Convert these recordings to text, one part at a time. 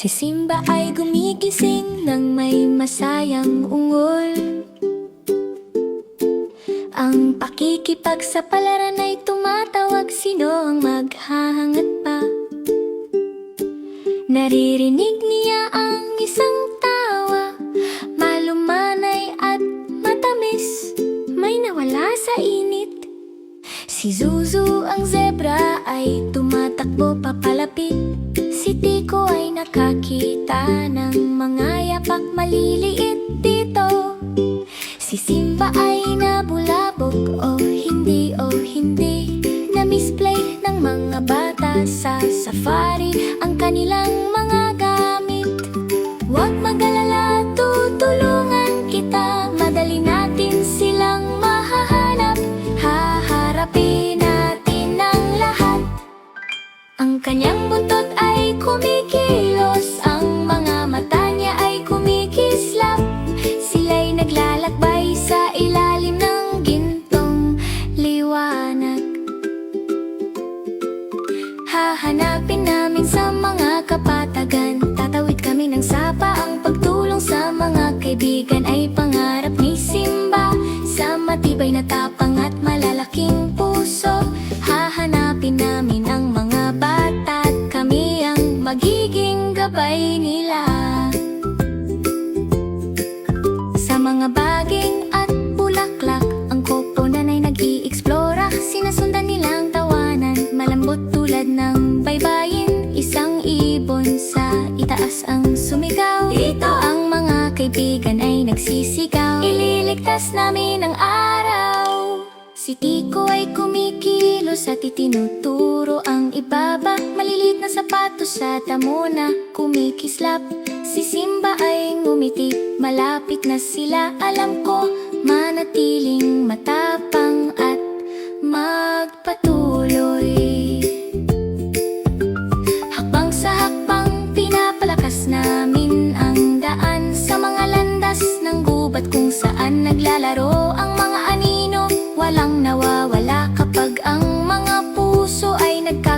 Si Simba ay gumigising ng may masayang ungol. Ang pakikipagsapalaran ay tumatawag sino ang maghahangat pa? Naririnig niya ang isang tawa Malumanay at matamis. May nawala sa init. Si Zuzu ang zebra ay tumatakbo papalapit Si Tiko ay nakakita ng mga yapak maliliit dito. Si Simba ay nabulabog o hindi o hindi. Na misplay ng mga bata sa safari. Ang kanilang mga Ang kanyang buntot ay kumikilos. Ang mga mata niya ay kumikislap. Sila'y naglalakbay sa ilalim ng gintong liwanag. Hahanapin namin sa mga kapatagan. Tatawid kami ng sapa. Ang pagtulong sa mga kaibigan Ay pangarap ni Simba. Sa matibay na tapang at malalaking puso Hahanapin namin ang mga gabay nila sa mga baging at bulaklak Ang koponan ay nag-i-explora Sinasundan nilang tawanan Malambot tulad ng baybayin. Isang ibon sa itaas ang sumigaw. Dito ang mga kaibigan ay nagsisigaw. Ililigtas namin ang araw. Si Tiko ay kumikilos at itinuturo ang ibaba Malilit na sapatos sa damo na kumikislap. Si Simba ay ngumiti, malapit na sila. Alam ko, manatiling matapang at magpatuloy. Hakbang sa hakbang, pinapalakas namin ang daan. Sa mga landas ng gubat kung saan naglalaro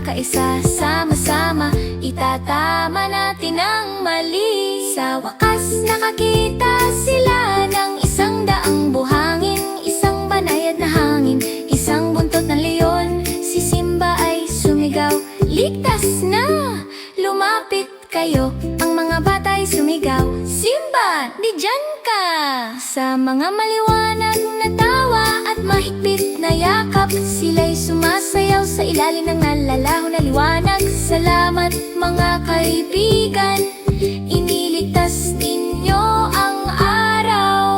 ay nagkakaisa Sama-sama, itatama natin ang mali. Sa wakas, nakakita sila ng isang daang buhangin Isang banayad na hangin, isang buntot na leon. Si Simba ay sumigaw, ligtas na! Lumapit kayo, mga bata ay sumigaw Simba, di dyan ka! Sa mga maliwanag na tawa at mahigpit na yakap Sila'y sumasayaw sa ilalim ng nalalaho na liwanag. Salamat mga kaibigan Iniligtas ninyo ang araw.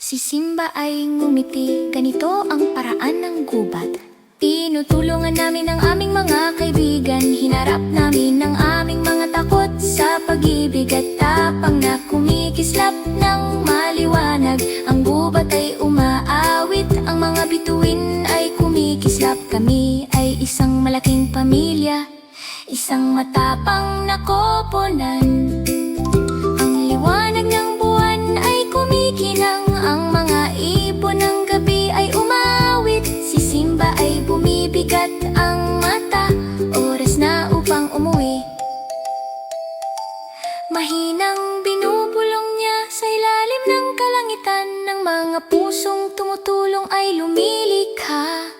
Si Simba ay ngumiti Ganito ang paraan ng gubat. Tinutulungan namin ang aming mga kaibigan Hinarap namin ang aming Sa pag-ibig at tapang na kumikislap ng maliwanag. Ang gubat ay umaawit Ang mga bituin ay kumikislap. Kami ay isang malaking pamilya Isang matapang na koponan Mahinang binubulong niya sa ilalim ng kalangitan Ng mga pusong tumutulong ay lumilikha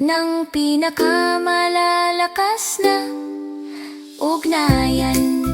Ng pinakamalalakas na ugnayan